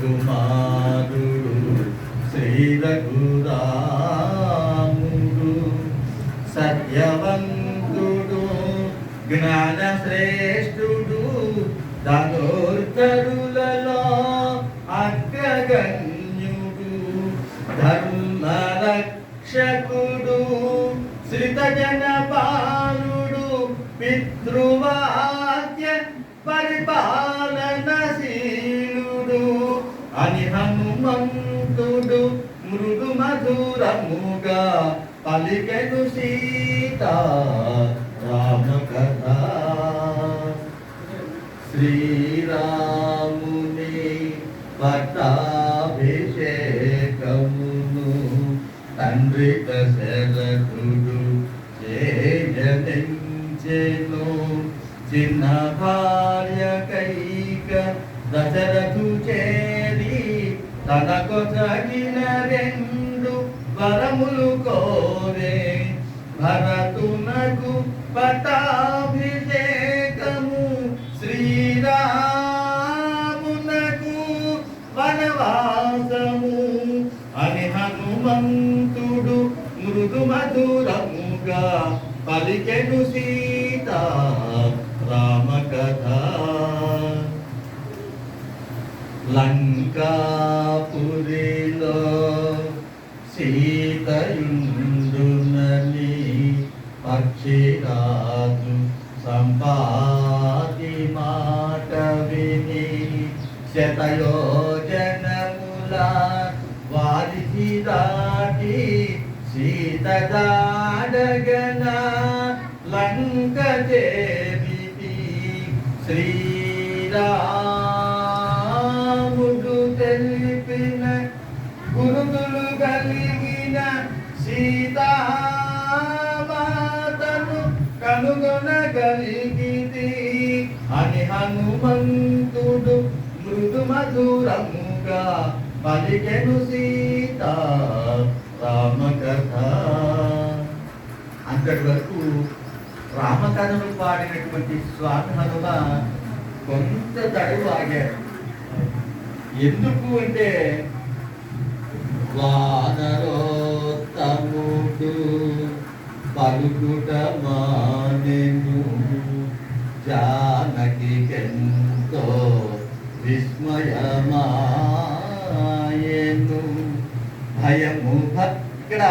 కుమారుడు శ్రీ రఘురాముడు సత్యవంతుడు జ్ఞానశ్రేష్ఠుడు ధనుర్ధరులలో అగ్రగణ్యుడు ధర్మరక్షకుడు శ్రితజన పాలుడు పితృవాక్య పరిపాలనశీలుడు హనుమంతుడు మృదు మధురముగా పలికెను సీత రామ కథ శ్రీరాముని పట్టాభిషేకమును తండ్రి దశరథుడు చేయను చిన్న భార్య కైక దశర తనకు తగిన రెండు వరములు కోరే భరతునకు పటాభిషేకము శ్రీరామునకు వనవాసము. అని హనుమంతుడు మృదు మధురముగా పలికెను సీత రామకథ. కథ లంకాపురిలో సీతయుండునని పక్షిరాజు సంపాది మాట విని శతయోజనముల వారికి దాటి సీత దాడగన లంక దేవి శ్రీరా కలిగిన సీతామాతను కనుగొనగలిగితి. అని హనుమంతుడు మృదు మధురముగా పలికెను సీత రామకథ. అంతటి వరకు రామకథను పాడినటువంటి స్వామి హనుమ కొంత తడువు ఆగారు. ఎందుకు అంటే వానరోత్తముడు పలుకుట మానెను జానకి ఎంతో విస్మయమాయను. భయము ఇక్కడ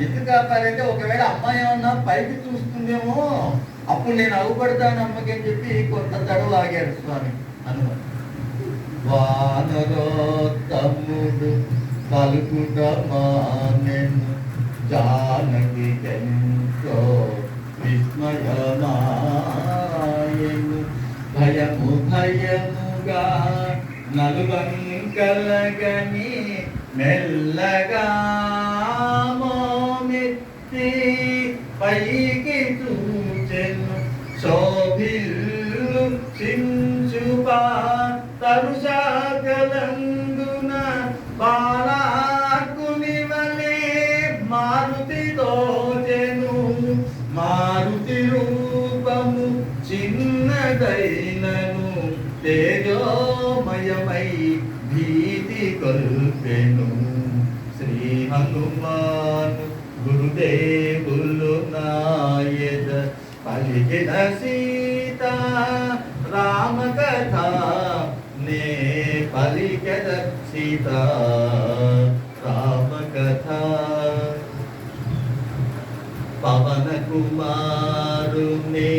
ఎందుకు ఆపారంటే ఒకవేళ అమ్మాయి ఏమన్నా పైకి చూస్తుందేమో అప్పుడు నేను అవ్వబడతాను అమ్మకి అని చెప్పి కొంత తడువు ఆగాడు స్వామి హనుమ వానరోత్తముడు పలుకుట మానెను జానకి ఎంతో విస్మయమాయను భయము భయముగా నలువంకలగని మెల్లగా మోమెత్తి పైకి చూచెను. శోభిల్లు చించుపా తరుషాగలందున కొల్పెను శ్రీ హనుమాను గురుదేవులు నాయద పలికిన సీత రామ కథ నే పలికద సీత రామ కథ పవన కుమారుని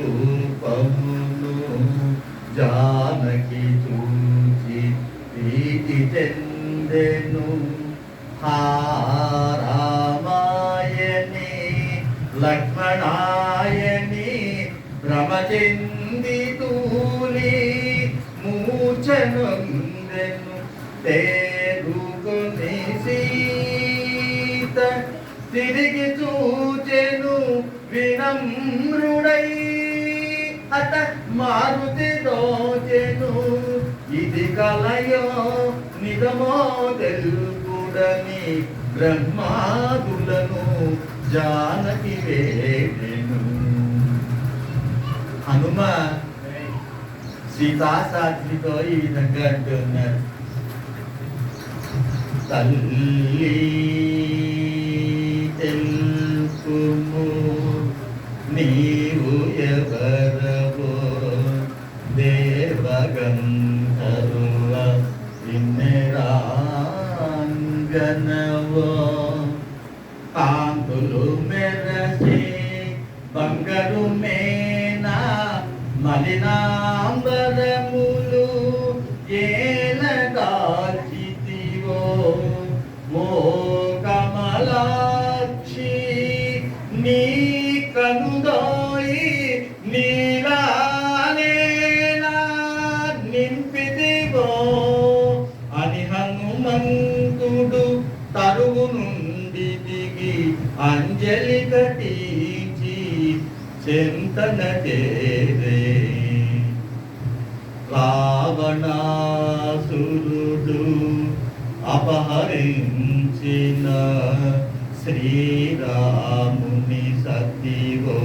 రూపమును జానకి చూచి ప్రీతి చెందెను. హారామాయని లక్ష్మణాయని భ్రమచింది తూలి మూచనుందెను తేరుకొని సీత తిరిగి చూచెను వినమ్రుడై అత మారుతి దోచెను ఇది కలయో నిజమో తెలుపుడని బ్రహ్మాదులను జానకి వేడెను. హనుమ సీతా ఈ విధంగా అంటున్నారు తల్లి తెలుపు నీ ఎవరవో దేవగంధర్వ విన్నరాంగనవో కాంతులు మెరసే బంగారు మేనా మలినాంబరములు ఏల దాచితివో ఓ చింతన చేరే రావణాసురుడు అపహరించిన శ్రీరాముని సతివో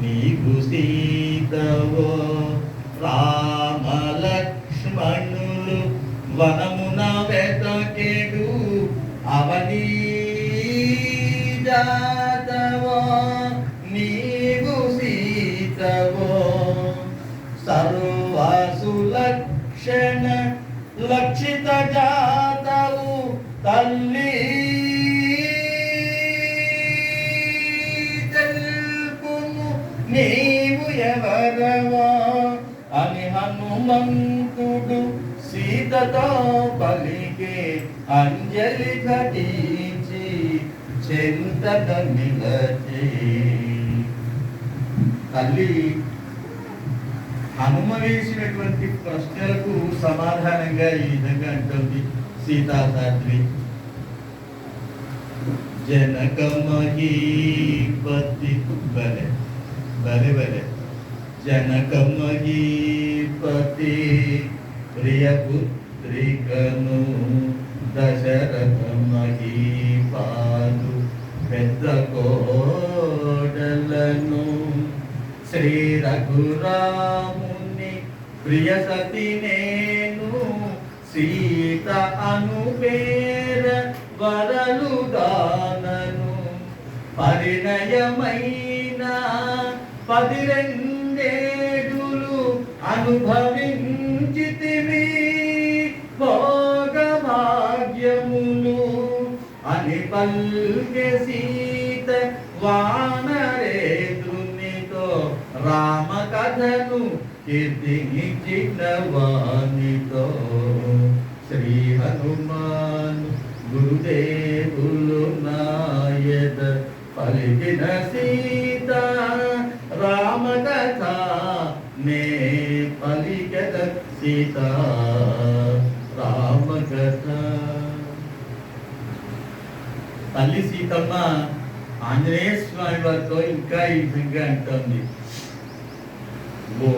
నీకు సీతవో రామలక్ష్మణులు వనమున వెతకెడు అవనీ లక్షిత జాతవు తల్లి. తెలుపుము నీవు ఎవరవా? అని హనుమంతుడు సీతతో పలికే అంజలి ఘటించి చెంతట నిలచే. తల్లి హనుమ వేసినటువంటి ప్రశ్నలకు సమాధానంగా ఈ విధంగా అంటుంది సీతాసాత్రి జనక మహీపతి బలే బలే బలే జనక మహీపతి ప్రియ పుత్రికను దశరథ మహీపాలు పెద్ద కోడలను శ్రీ రఘురా ప్రియ సతి నేను సీత అను పేర వరలు దానను. పరిణయమైన పది రెండేడులు అనుభవించితివి. భోగభాగ్యములు అని పల్కె సీత వానరేంద్రునితో రామ కథను కీర్తించిన వానితో శ్రీ హనుమాన్ గురుదేవులు నాయద పలికిన సీత రామ కథ నే పలికద సీత రామ కథ తల్లి సీతమ్మ ఆంజనేయ స్వామి వారితో ఇంకా ఈ విధంగా అంటుంది. ఓ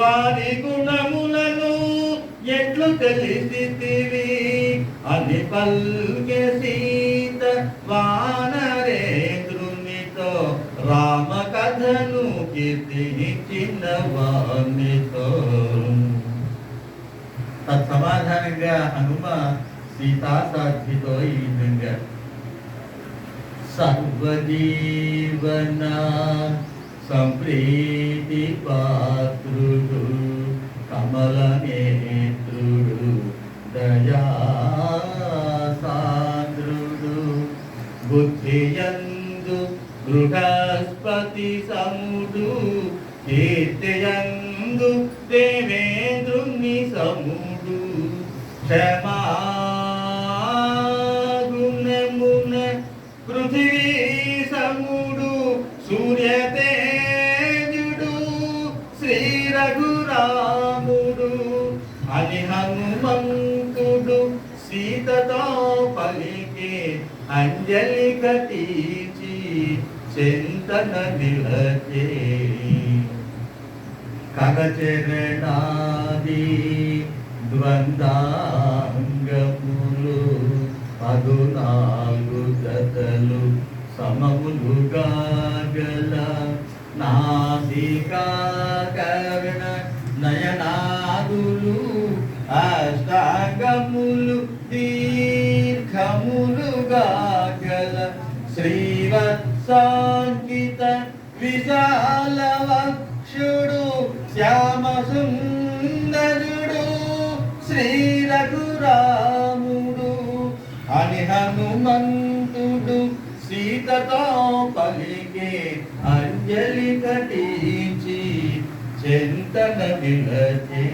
వారి గుణములను ఎట్లు తెలిసితివి? అది పల్కె సీత వానరేంద్రునితో రామ కథను కీర్తించిన వానితో తత్సమాధానంగా హనుమ సీతా సాధ్వితో ఈ విధంగా. సర్వజీవనా సంప్రీతి పాత్రుడు కమల నేత్రుడు దయాసాంద్రుడు. బుద్ధియందు బృహస్పతి సముడు కీర్తియందు దేవేంద్రుని సముడు. క్షమా అంజలి గతీచి చింతన నిలచే. కగచరణాది ద్వందాంగములు పదునాలుగు జతలు సమములుగా గల నాసికా కర్ణ సుందరుడు శ్రీ రఘురాముడు అని హనుమంతుడు సీతతో పలికే అంజలి కటించి చింతన విలచే.